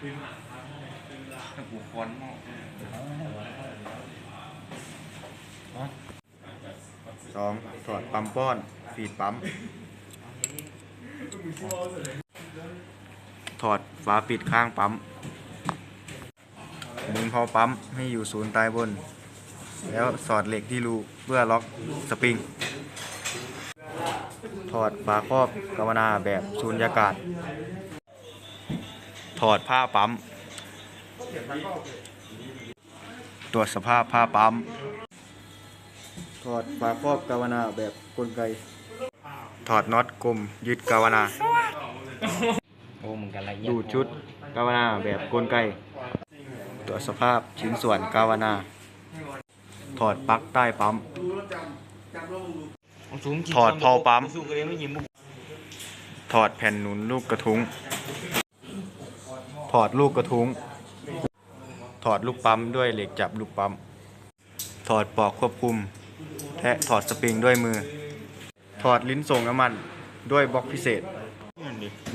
ถ้าผูกคอนหม้อสองถอดปั๊มป้อน ฟีดปั๊ม ถอดฝาปิดข้างปั๊มหมุนพอปั๊มให้อยู่ศูนย์ใต้บน แล้วสอดเหล็กที่รูเพื่อล็อกสปริง ถอดฝาครอบกาวนาแบบสูญญากาศ ถอดผ้าปั๊ม ตรวจสภาพผ้าปั๊ม ถอดฝาครอบกาวนาแบบกลไก ถอดน็อตกลมยึดกาวนาโอ้มึงกันละเอียดดูดชุดกาวนาแบบกลไก ตรวจสภาพชิ้นส่วนกาวนา ถอดปลั๊กใต้ปั๊มสูงกี่ถอดพอปั๊มสู้กันเลยไม่ยิ้มบุกถอดแผ่นหนุนลูกกระทุ้ง ถอดลูกกระทุ้ง ถอดลูกปั๊มด้วยเหล็กจับลูกปั๊ม ถอดปลอกควบคุมและถอดสปริงด้วยมือ ถอดลิ้นส่งน้ำมันด้วยบล็อกพิเศษ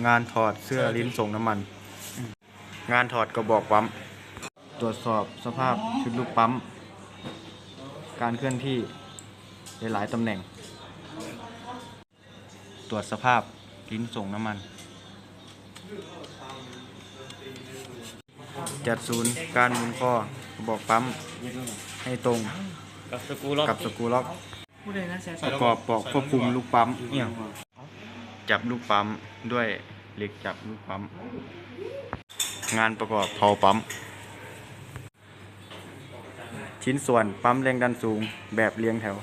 งานถอดเสื้อลิ้นส่งน้ำมัน งานถอดกระบอกปั๊ม ตรวจสอบสภาพชุดลูกปั๊ม การเคลื่อนที่ในหลายตำแหน่ง ตรวจสภาพลิ้นส่งน้ำมัน จัดศูนย์การหมุนข้อกระบอกปั๊มให้ตรงกับสกูล็อกกับสกรูล็อกพูดเลยนะแซ่ประกอบปลอกควบคุมลูกปั๊มเนี่ยจับลูกปั๊มด้วยเหล็กจับลูกปั๊ม งานประกอบเผาปั๊ม ชิ้นส่วนปั๊มแรงดันสูงแบบเรียงแถว